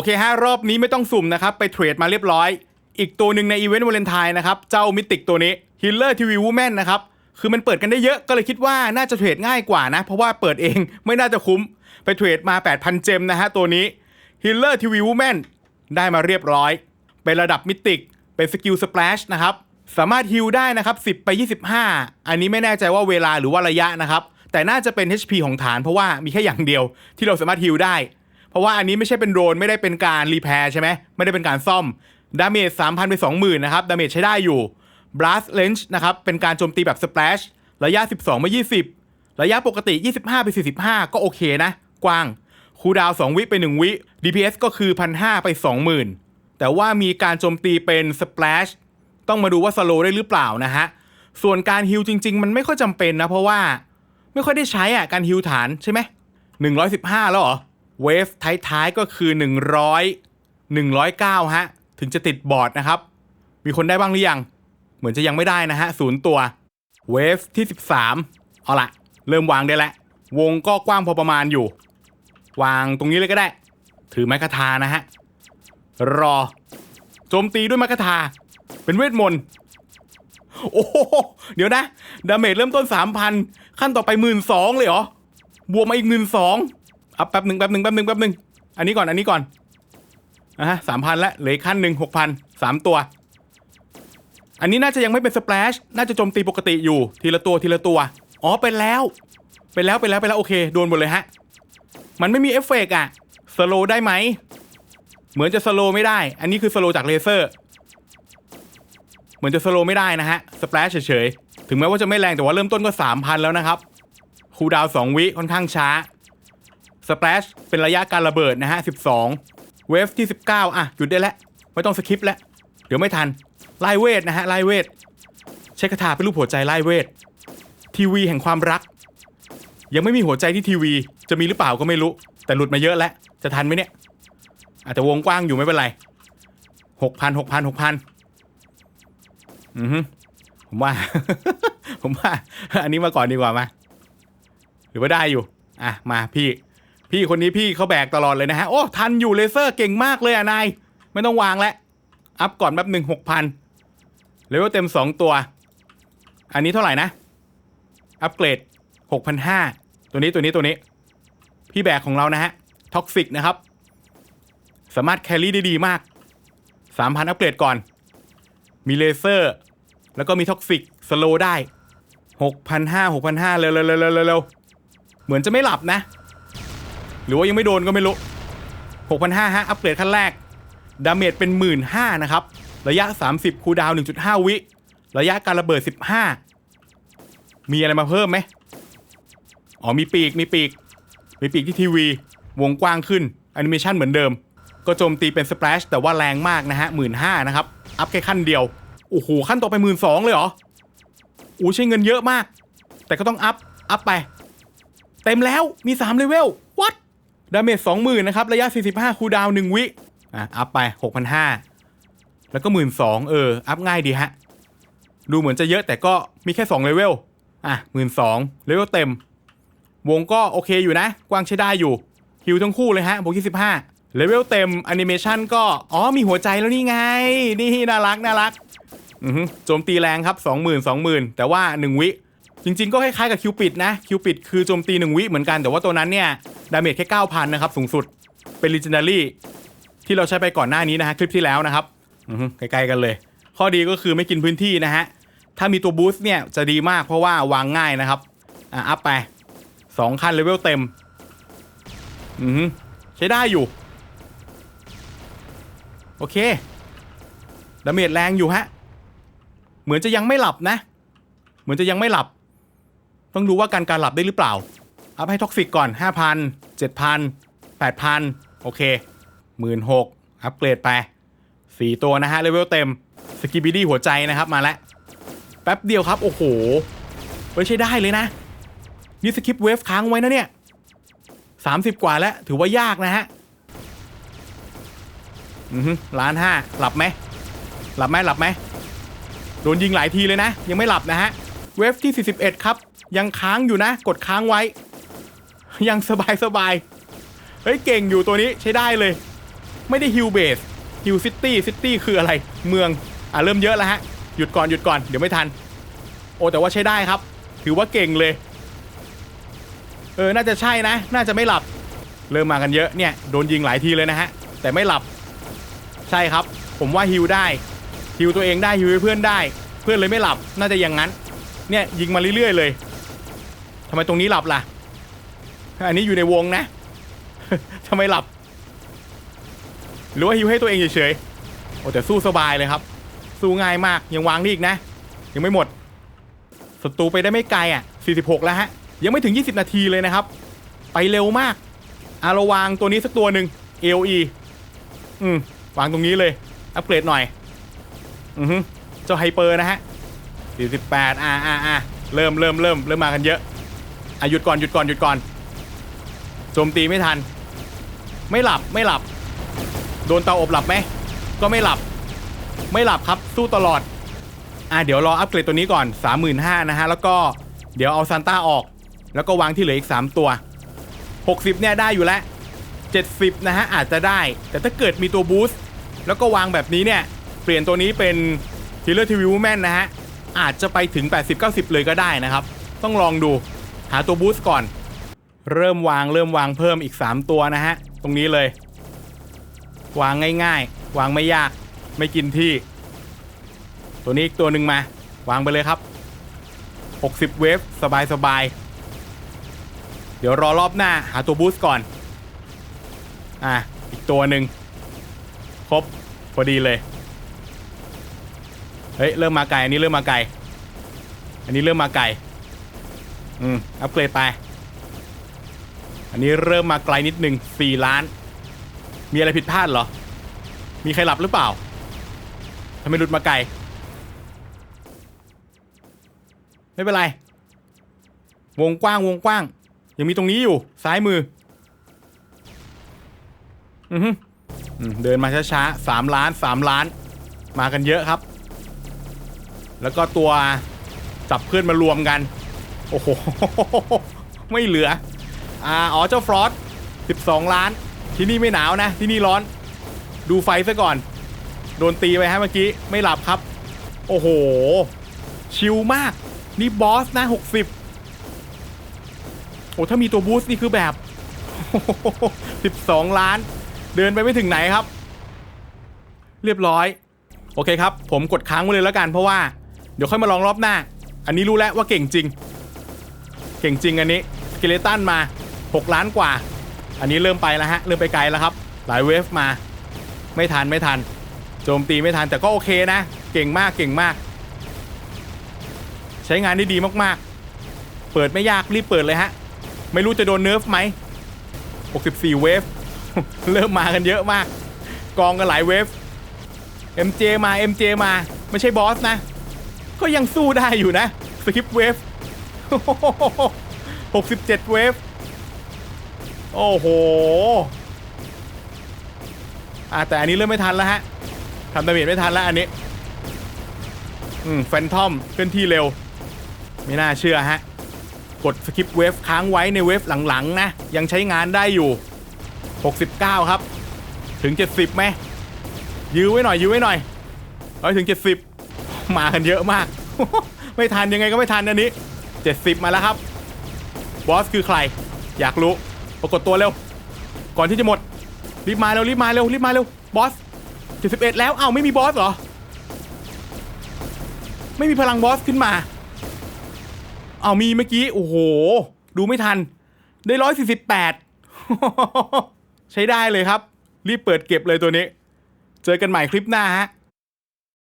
อเคฮะรอบนี้ไม่ต้องสุ่มนะครับ ไปเทรดมาเรียบร้อย อีกตัวหนึ่งในอีเวนต์วาเลนไทน์นะครับ เจ้ามิติกตัวนี้ Healer TV Woman นนะครับ คือมันเปิดกันได้เยอะก็เลยคิดว่าน่าจะเทรดง่ายกว่านะ เพราะว่าเปิดเองไม่น่าจะคุ้ม ไปเทรดมา 8,000 เจมนะฮะตัวนี้ Healer TV Woman ได้มาเรียบร้อย เป็นระดับมิติกเป็นสกิลสเปลชนะครับสามารถฮิลได้นะครับ 10 ไป 25 อันนี้ไม่แน่ใจว่าเวลาหรือว่าระยะนะครับแต่น่าจะเป็น HP ของฐานเพราะว่ามีแค่อย่างเดียวที่เราสามารถฮิลได้ เพราะว่าอันนี้ไม่ใช่เป็นโดรนไม่ได้เป็นการรีแพร์ใช่ไหมไม่ได้เป็นการซ่อมดาเมจ3,000 ไป 20,000 นะครับ ดาเมจใช้ได้อยู่ Blast Range นะครับ เป็นการโจมตีแบบ Splash ระยะ 12 ไป 20 ระยะปกติ 25 ไป 45 ก็โอเคนะ กว้าง คูดาว 2 วิไป 1 วิ DPS ก็คือ 1,500 ไป 20,000 แต่ว่ามีการโจมตีเป็น Splash ต้องมาดูว่าสโลได้หรือเปล่านะฮะ ส่วนการฮิลจริง ๆ มันไม่ค่อยจำเป็นนะ เพราะว่าไม่ค่อยได้ใช้อะ การฮิลฐานใช่ไหม115 แล้วเหรอ เวฟท้ายๆก็คือ 100 109 ฮะ ถึงจะติดบอร์ดนะครับ มีคนได้บ้างหรือยัง เหมือนจะยังไม่ได้นะฮะศูนย์ตัว เวฟที่ 13 เอาละเริ่มวางได้แล้ว วงก็กว้างพอประมาณอยู่ วางตรงนี้เลยก็ได้ ถือไม้คาทานะฮะ รอ โจมตีด้วยไม้คาทา เป็นเวทมนต์โอ้โหเดี๋ยวนะ ดาเมจเริ่มต้น 3,000 ขั้นต่อไป 1 2ื่นเลยเหรอบวกมาอีก 1 2ื่น อัพแป๊บหนึ่งแป๊บหนึ่งแป๊บหนึ่งแป๊บหนึ่งอันนี้ก่อนอันนี้ก่อนอะฮะสามพันละเหลือขั้นหนึ่งหกพันสามตัว อันนี้น่าจะยังไม่เป็นสเปลชน่าจะโจมตีปกติอยู่ ทีละตัวทีละตัว อ๋อเป็นแล้วเป็นแล้วเป็นแล้วเป็นแล้วโอเคโดนหมดเลยฮะ มันไม่มีเอฟเฟกอะสโลได้ไหม เหมือนจะสโลไม่ได้ อันนี้คือสโลจากเลเซอร์ เหมือนจะสโลไม่ได้นะฮะสเปลชเฉยๆ ถึงแม้ว่าจะไม่แรงแต่ว่าเริ่มต้นก็3,000แล้วนะครับคูดาวน์2วิค่อนข้างช้า สเปลชเป็นระยะการระเบิดนะฮะ 12 เวฟที่ 19 อะ หยุดได้แล้ว ไม่ต้องสคิปแล้ว เดี๋ยวไม่ทัน ไล่เวทนะฮะ ไล่เวท ใช้คาถาเป็นรูปหัวใจไล่เวท ทีวีแห่งความรัก ยังไม่มีหัวใจที่ทีวี จะมีหรือเปล่าก็ไม่รู้ แต่หลุดมาเยอะแล้ว จะทันไหมเนี่ย อาจจะวงกว้างอยู่ไม่เป็นไรหกพันหกพันหกพันอือฮึผมว่า ผมว่า อันนี้มาก่อนดีกว่ามา หรือว่าได้อยู่ อะ มาพี่ พี่คนนี้พี่เขาแบกตลอดเลยนะฮะ โอ้ ทันอยู่เลเซอร์เก่งมากเลยอะนาย ไม่ต้องวางแล้ว อัพก่อนแป๊บหนึ่งหกพันเลเวลเต็มสองตัว อันนี้เท่าไหร่นะ อัปเกรดหกพันห้าตัวนี้ตัวนี้ตัวนี้ พี่แบกของเรานะฮะ ท็อกซิกนะครับ สามารถแครี่ได้ดีมากสามพันอัปเกรดก่อน มีเลเซอร์ แล้วก็มีท็อกซิกสโลได้หกพันห้าหกพันห้าเร็วเร็วเร็วเร็วเร็วเหมือนจะไม่หลับนะ หรือว่ายังไม่โดนก็ไม่รู้6,500ฮะอัปเกรดขั้นแรก ดาเมจเป็น 15,000นะครับ ระยะ 30 คูดาวน์1.5 วิ ระยะการระเบิด 15 มีอะไรมาเพิ่มไหมอ๋อมีปีกมีปีก มีปีกที่ทีวี วงกว้างขึ้นแอนิเมชันเหมือนเดิม ก็โจมตีเป็นสเปลชแต่ว่าแรงมากนะฮะ15,000นะครับ อัพแค่ขั้นเดียว โอ้โห ขั้นต่อไป12,000เลยเหรออู้ใช้เงินเยอะมาก แต่ก็ต้องอัพ อัพไป เต็มแล้วมี3เลเวลวัด ดาเมจ20,000นะครับ ระยะ 45 คูดาวน์1วิ อะ อัพไป 6,500 แล้วก็12,000เออ อัพง่ายดีฮะ ดูเหมือนจะเยอะแต่ก็มีแค่2เลเวล อะ12,000เลเวลเต็ม วงก็โอเคอยู่นะ กว้างใช้ได้อยู่ฮิวทั้งคู่เลยฮะบวก25เลเวลเต็มแอนิเมชันก็ อ๋อ มีหัวใจแล้วนี่ไง นี่น่ารักน่ารักอือฮึโจมตีแรงครับ 20,000 20,000 แต่ว่า 1 วิ จริงๆ ก็คล้ายๆกับคิวปิดนะคิวปิดคือโจมตี 1 วิเหมือนกัน แต่ว่าตัวนั้นเนี่ยดาเมจแค่ 9,000 นะครับ สูงสุดเป็นลีเจนดารี่ที่เราใช้ไปก่อนหน้านี้นะฮะคลิปที่แล้วนะครับใกล้ๆกันเลย ข้อดีก็คือไม่กินพื้นที่นะฮะถ้ามีตัวบูสต์เนี่ยจะดีมากเพราะว่าวางง่ายนะครับอะอัพไป2คันเลเวลเต็มอือใช้ได้อยู่ โอเคดาเมจแรงอยู่ฮะเหมือนจะยังไม่หลับนะ เหมือนจะยังไม่หลับ ต้องดูว่าการการหลับได้หรือเปล่า อัพให้ท็อกซิกก่อน 5,000 7,000 8,000 โอเค 16,000 อัปเกรดไป 4 ตัวนะฮะ เลเวลเต็ม สกิบิดี้หัวใจนะครับมาแล้ว แป๊บเดียวครับ โอ้โหไว้ใช้ได้เลยนะ นี่สกิปเวฟค้างไว้นะเนี่ย 30 กว่าแล้ว ถือว่ายากนะฮะอือฮึล้านห้าหลับไหม หลับไหมหลับไหมโดนยิงหลายทีเลยนะ ยังไม่หลับนะฮะ เวฟที่ 41 ครับ ยังค้างอยู่นะ กดค้างไว้ ยังสบายสบายเฮ้ยเก่งอยู่ตัวนี้ใช้ได้เลย ไม่ได้ฮิลเบสฮิลซิตี้ซิตี้คืออะไร เมืองอะเริ่มเยอะแล้วฮะ หยุดก่อนหยุดก่อนเดี๋ยวไม่ทัน โอ้แต่ว่าใช้ได้ครับ ถือว่าเก่งเลย เออน่าจะใช่นะ น่าจะไม่หลับ เริ่มมากันเยอะเนี่ยโดนยิงหลายทีเลยนะฮะ แต่ไม่หลับ ใช่ครับ ผมว่าฮิลได้ฮิลตัวเองได้ฮิลให้เพื่อนได้ เพื่อนเลยไม่หลับน่าจะอย่างนั้น เนี่ยยิงมาเรื่อยๆเลย ทำไมตรงนี้หลับล่ะ อันนี้อยู่ในวงนะ ทำไมหลับ หรือว่าฮิวให้ตัวเองเฉยๆ โอ้แต่สู้สบายเลยครับ สู้ง่ายมาก ยังวางนี่อีกนะ ยังไม่หมด ศัตรูไปได้ไม่ไกลอะ 46 แล้วฮะ ยังไม่ถึง 20 นาทีเลยนะครับ ไปเร็วมาก อาเราวางตัวนี้สักตัวหนึ่ง AOE อืม วางตรงนี้เลย อัปเกรดหน่อย อือฮึเจ้าไฮเปอร์นะฮะ 48อ่าอ่าอ่าเริ่มเริ่มเริ่มเริ่มมากันเยอะ อะหยุดก่อนหยุดก่อนหยุดก่อนโจมตีไม่ทัน ไม่หลับไม่หลับ โดนเตาอบหลับไหมก็ไม่หลับ ไม่หลับครับสู้ตลอด อะเดี๋ยวรออัปเกรดตัวนี้ก่อน 35,000นะฮะแล้วก็เดี๋ยวเอาซานต้าออก แล้วก็วางที่เหลืออีก 3 ตัว 60เนี่ยได้อยู่แล้ว 70นะฮะอาจจะได้ แต่ถ้าเกิดมีตัวบูสต์แล้วก็วางแบบนี้เนี่ยเปลี่ยนตัวนี้เป็น Killer TV Woman นะฮะอาจจะไปถึง 80-90 เลยก็ได้นะครับ ต้องลองดู หาตัวบูสต์ก่อน เริ่มวางเริ่มวางเพิ่มอีก 3 ตัวนะฮะ ตรงนี้เลย วางง่ายๆ วางไม่ยากไม่กินที่ ตัวนี้อีกตัวหนึ่งมา วางไปเลยครับ 60 เวฟสบายๆเดี๋ยวรอรอบหน้าหาตัวบูสต์ก่อน อะ อีกตัวหนึ่งครบพอดีเลย เฮ้ย เริ่มมาไกลอันนี้เริ่มมาไกล อันนี้เริ่มมาไกล อืมอัปเกรดไป อันนี้เริ่มมาไกลนิดหนึ่ง4ล้าน มีอะไรผิดพลาดเหรอ มีใครหลับหรือเปล่าทำไมหลุดมาไกล ไม่เป็นไร วงกว้างวงกว้าง ยังมีตรงนี้อยู่ ซ้ายมือ อือฮึอืมเดินมาช้าๆสามล้านสามล้าน มากันเยอะครับ แล้วก็ตัวจับเพื่อนมารวมกัน โอ้โห ไม่เหลือ อ่า อ๋อ เจ้าฟรอส12 ล้าน ที่นี่ไม่หนาวนะ ที่นี่ร้อน ดูไฟซะก่อน โดนตีไปฮะเมื่อกี้ ไม่หลับครับ โอ้โห ชิลมาก นี่บอสนะ 60 โอ้ถ้ามีตัวบูสต์นี่คือแบบ 12 ล้าน เดินไปไม่ถึงไหนครับ เรียบร้อย โอเคครับ ผมกดค้างไว้เลยแล้วกันเพราะว่า เดี๋ยวค่อยมาลองรอบหน้า อันนี้รู้แล้วว่าเก่งจริง เก่งจริงอันนี้สเกเลตันมา 6 ล้านกว่า อันนี้เริ่มไปแล้วฮะ เริ่มไปไกลแล้วครับ หลายเวฟมา ไม่ทันไม่ทัน โจมตีไม่ทันแต่ก็โอเคนะ เก่งมากเก่งมาก ใช้งานได้ดีมากๆ เปิดไม่ยากรีบเปิดเลยฮะ ไม่รู้จะโดนเนิร์ฟไหม 64 เวฟ เริ่มมากันเยอะมาก กองกันหลายเวฟ MJ มา MJ มา ไม่ใช่บอสนะ ก็ยังสู้ได้อยู่นะ สกิปเวฟ 67เวฟ โอ้โห อะแต่อันนี้เริ่มไม่ทันแล้วฮะทำดาเมจไม่ทันแล้วอันนี้ อืม แฟนทอมเคลื่อนที่เร็ว ไม่น่าเชื่อฮะ กดสกิปเวฟค้างไว้ในเวฟหลังๆ นะ ยังใช้งานได้อยู่ 69 ครับ ถึง 70ไหมยื้อไว้หน่อยยื้อไว้หน่อยเอ้ยถึง 70 มากันเยอะมาก ไม่ทันยังไงก็ไม่ทันอันนี้ 70 มาแล้วครับ บอสคือใคร อยากรู้ ปรากฏตัวเร็ว ก่อนที่จะหมด รีบมาเร็ว รีบมาเร็ว รีบมาเร็ว บอส 71 แล้ว เอ้าไม่มีบอสเหรอ ไม่มีพลังบอสขึ้นมา เอามีเมื่อกี้ โอ้โห ดูไม่ทัน ได้ 148 ใช้ได้เลยครับ รีบเปิดเก็บเลยตัวนี้ เจอกันใหม่คลิปหน้าฮะ